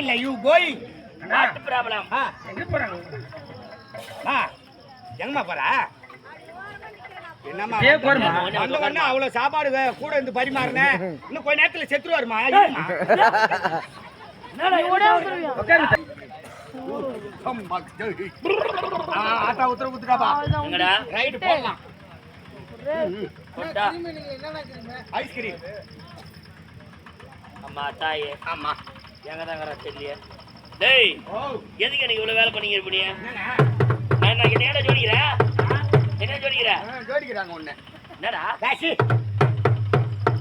இல்ல you going not problem ஆ எங்க போறாங்க? ஆ எங்கம்மா போற? என்னம்மா? வந்த உடனே அவ்வளவு சாப்பாடு கூட இருந்து பரிமாறினேன் இன்னும் கொஞ்ச நேரத்துல செத்துருவாருமா? ஆட்டா உத்தர குத்துக்காப்பா எங்கடா? ரைட் போடலாம் ஐஸ்கிரீம் அம்மா தாயே. ஆமா. எங்க தெரியல டேய் எதுக்கு எனக்கு இவ்வளவு வேலை பண்ணிங்க இருப்பீங்க? என்னண்ணா? நான் என்ன ஜோடிக்கிற என்ன ஜோடிக்கிற? ஜோடிக்கிறாங்க ஒண்ணு என்னடா? காசி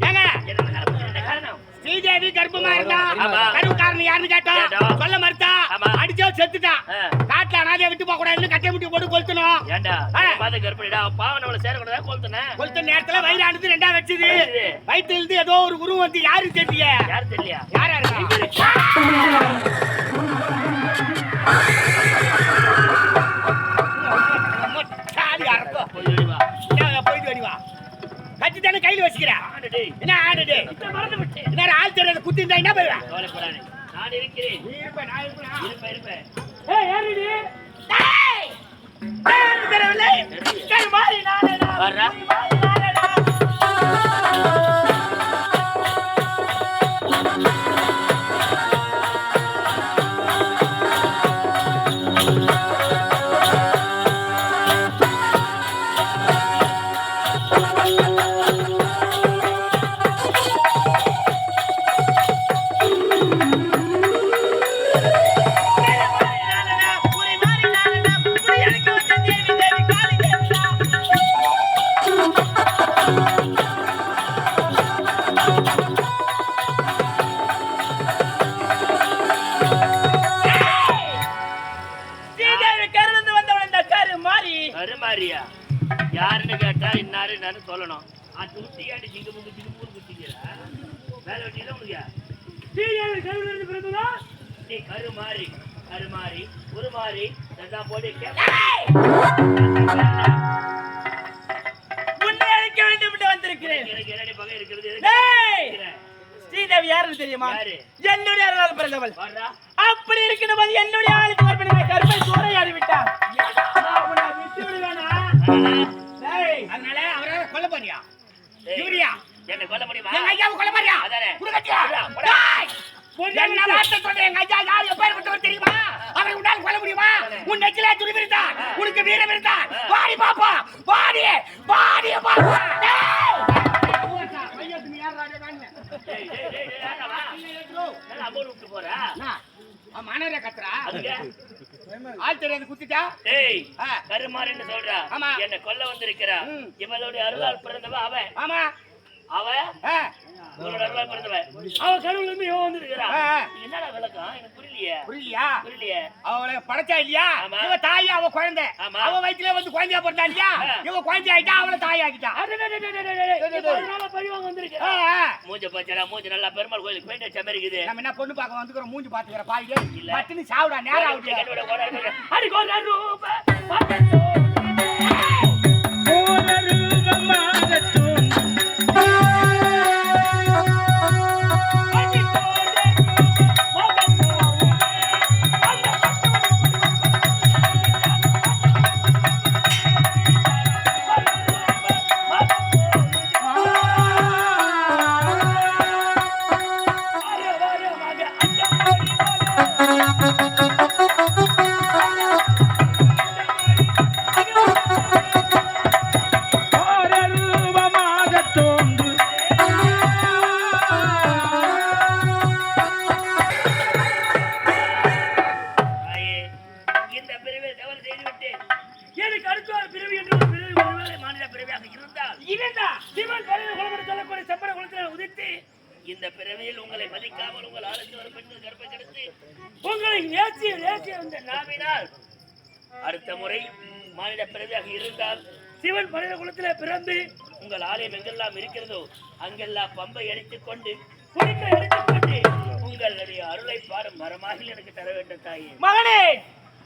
ஏங்க? ஸ்ரீதேவி கர்ப்பமா இருந்தா. கருவு காரணம் யாருன்னு கேட்டா கேட்டோம். சொல்ல மறுத்தா ஆமா. அடிச்சோ செத்துட்டா ஆ. காட்டுல அனாதைய விட்டு போக கூடாதுன்னு கட்டை முட்டி போட்டு கொளுத்தணும். ஏன்டா ஆ. பாத கர்ப்பிணிடா. பாவம் நம்மள சேரக்கூடாதா? கொளுத்துன. கொளுத்த நேரத்துல வயிறானது ரெண்டா வச்சுது. வயிற்றுல இருந்து ஏதோ ஒரு உருவம் வந்து யாரு தெரியல யார் தெரியலையா? யாரா போயிட்டு வடி வா. கத்தி தானே கையில வச்சுக்கிறேன் என்ன ஆடுது என்ன ஆள் தெரியாத குத்தி இருந்தா என்ன பண்ணுவேன் நான் இருக்கிறேன். நீ இருப்ப நான் இருப்பேன்? இருப்பேன் இருப்பேன் ஏய் யாருடி? என்னன்னு சொல்லணும். அது குத்தியாண்டு ஜிங்கு முங்கு ஜிங்கு முங்கு குத்திக்கிறா. வேலை வெட்டிதான் முடியா? நீ கருமாறி கருமாறி உருமாறி ரெண்டா போட்டு உன்னை அழைக்க வேண்டும் என்று வந்திருக்கிறேன். எனக்கு பகை இருக்கிறது? ஸ்ரீதேவி யாருன்னு தெரியுமா? யாரு? என்னுடைய அருளால் பிறந்தவள். அப்படி இருக்கிற என்னுடைய ஆளுக்கு கற்பனை சூறையாடி நான் உன்னை விட்டு விடுவேனா? டேய், அதனால அவரை கொல்ல போறியா டேய், இவரியா? என்னை கொல்ல முடியுமா? எங்க ஐயாவை கொல்ல போறியா? அதானே. குடுக்கத்தியா? போடா, போடா. டேய், என்ன வார்த்தை சொல்ற எங்க ஐயா யார் எப்பேற்பட்டவர் தெரியுமா? அவரை உன்னால் கொல்ல முடியுமா? உன் நெச்சிலே துணிவு இருந்தா உனக்கு வீரம் இருந்தா வாடி பாப்பா. வாடி வாடி பாப்பா டேய்! மையத்து நீ யார் ராஜா தானே? டேய், டேய், டேய், டேய், யாரா வா? நல்லா அமௌண்ட் விட்டு போறா அண்ணா, அவன் மானவரே கத்துறா அதுக்கு? ஆள் தெரியாது குத்திட்டா டேய். கருமாறின்னு சொல்றா ஆமா. என்னை கொல்ல வந்திருக்கிறா. இவளுடைய அருளால் பிறந்தவ அவன் ஆமா அவன் ஆ, இவளோட அருளால் பிறந்தவன் அவன் கடவுள் இருந்து இவன் வந்திருக்கிறா. ஆ, ஆ. இது என்னடா விளக்கம் எனக்கு புரியலையே. புரியலையா? புரியலையே. அவளை படைச்சா இல்லையா? ஆமா. இவ தாய் அவ குழந்தை. அவ வயித்துல வந்து குழந்தையா பிறந்தா இல்லையா. இவ குழந்தை ஆயிட்டா அவளை தாய் அதனால பழிவாங்க ஆ. மூஞ்ச பச்சடா மூஞ்ச நல்லா பெருமாள் கோயிலுக்கு போயிட்டு வச்ச மாதிரி இருக்குது. நம்ம என்ன பொண்ணு பார்க்க வந்துக்கிறோம் மூஞ்சி பாத்துக்கிற பாய்க்கு இல்ல. பட்டுன்னு சாவுடா நேரம் ஆகுது தாயே, இந்த பிறவியில் உங்களை மதிக்காமல் உங்கள் ஆளுக்கு ஒரு பெண்கள் கற்பை கெடுத்து உங்களை நேசிய நேசிய வந்த நாவினால் அடுத்த முறை மாநில பிறவியாக இருந்தால் சிவன் பறவை குலத்திலே பிறந்து உங்கள் ஆலயம் எங்கெல்லாம் இருக்கிறதோ அங்கெல்லாம் பம்பை அடித்துக் கொண்டு குடிக்க அடித்துக் கொண்டு உங்களுடைய அருளை பாடும் மரமாக எனக்கு தர வேண்டும் தாயே. மகனே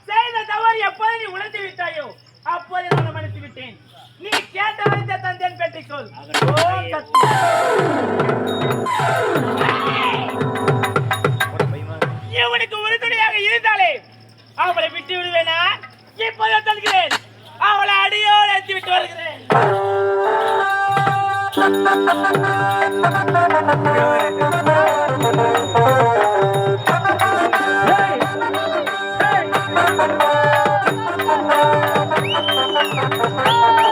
செய்த தவறு எப்போது நீ உணர்ந்து விட்டாயோ அப்போது நான் மன்னித்து விட்டேன். நீ கேட்ட வரைத்த தந்தேன் பெற்றை சொல். Hey! Hey!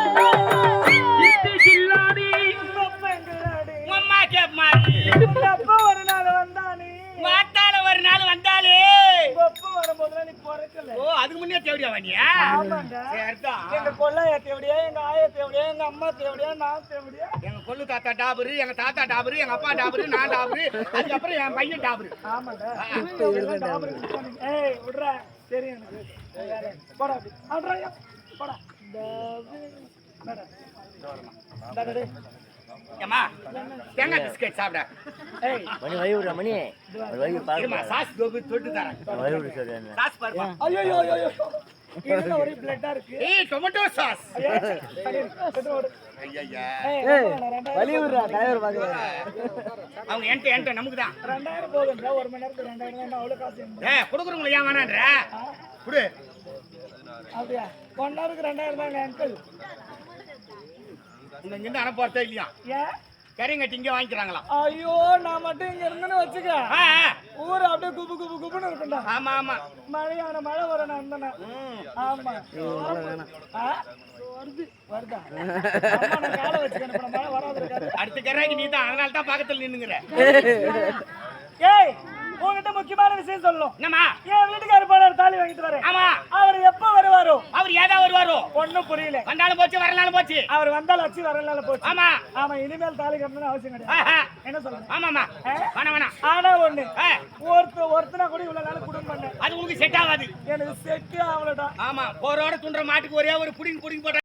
அதுக்கு முன்னே தேவடியா சரிதான் எங்க கொள்ளைய தேவடியா எங்க ஆய தேவடியா எங்க அம்மா தேவடியா நான் தேவடியா எங்க கொள்ளு தாத்தா டாபரு எங்க தாத்தா டாபரு எங்க அப்பா டாபரு நான் டாபரு அதுக்கப்புறம் என் பையன் டாபரு இருக்கானுங்க. ஏய் விட்றா சரி எனக்கு. போடா. போடா ஏமா தேங்காய் பிஸ்கட் சாப்பிட. ஏய். மணி வழி விடுற மணி. ஒரு வழி இருமா பார்க்க சாஸ் கோபி தொட்டு தரேன். வழி விடு சார் என்ன? சாஸ் பாருமா ஐயோ ஐயோ ஐயோ, ஐயோ இதுல ஒரே பிளட்டா இருக்கு. ஏய் டொமேட்டோ சாஸ் ஐயா, சரி, சரி, ஓடு. ஐயா ஏய், வழி விடுறா டிரைவர் அவங்க என்கிட்ட என்கிட்ட நமக்கு தான் ஒரு மணி நேரத்துக்கு தான் காசு ஏன் குடு. அப்படியா? ஒன் ஹவருக்கு ரெண்டாயிரம் தாங்க அங்கிள் உங்க இங்கிருந்து அனுப்புறதே இல்லையா? கறிங்கட்டி இங்கே வாங்கிக்கிறாங்களாம் ஐயோ நான் மட்டும் இங்க இருந்தேன்னு வச்சுக்க. ஊர் அப்படியே குபு குபு குபுன்னு இருக்கும்டா. ஆமா ஆமா. மழையான மழை வர நான் இருந்தேனா. ஆமா. ஆ? வருது வருதா? காலை வச்சுக்கேன் இப்ப மழை வராது இருக்காது. அடுத்த கரைக்கு நீ தான் அதனால தான் பக்கத்துல நின்னுங்கிற. ஏய் உங்ககிட்ட முக்கியமான விஷயம் சொல்லணும். என்னம்மா? என் வீட்டுக்காரர் போனார் தாலி வாங்கிட்டு வரேன். ஆமா. அவர் எப்ப வருவாரோ? அவர் ஏதா வருவாரோ? ஒண்ணும் புரியல. வந்தாலும் போச்சு வரலாலும் போச்சு. அவர் வந்தால் வச்சு வரலால போச்சு. ஆமா. ஆமா இனிமேல் தாலி கட்டணும்னு அவசியம் கிடையாது. என்ன சொல்றேன் ஆமாமா வேணாம் வேணாம். ஆனா ஒண்ணு. ஒருத்த ஒருத்தனா கூட இவ்வளவு நாள் குடும்பம் பண்ணேன் அது உங்களுக்கு செட் ஆகாது. எனக்கு செட்டு ஆகலடா. ஆமா போரோட துண்டுற மாட்டுக்கு ஒரே ஒரு புடிங்க புடிங்க போட்ட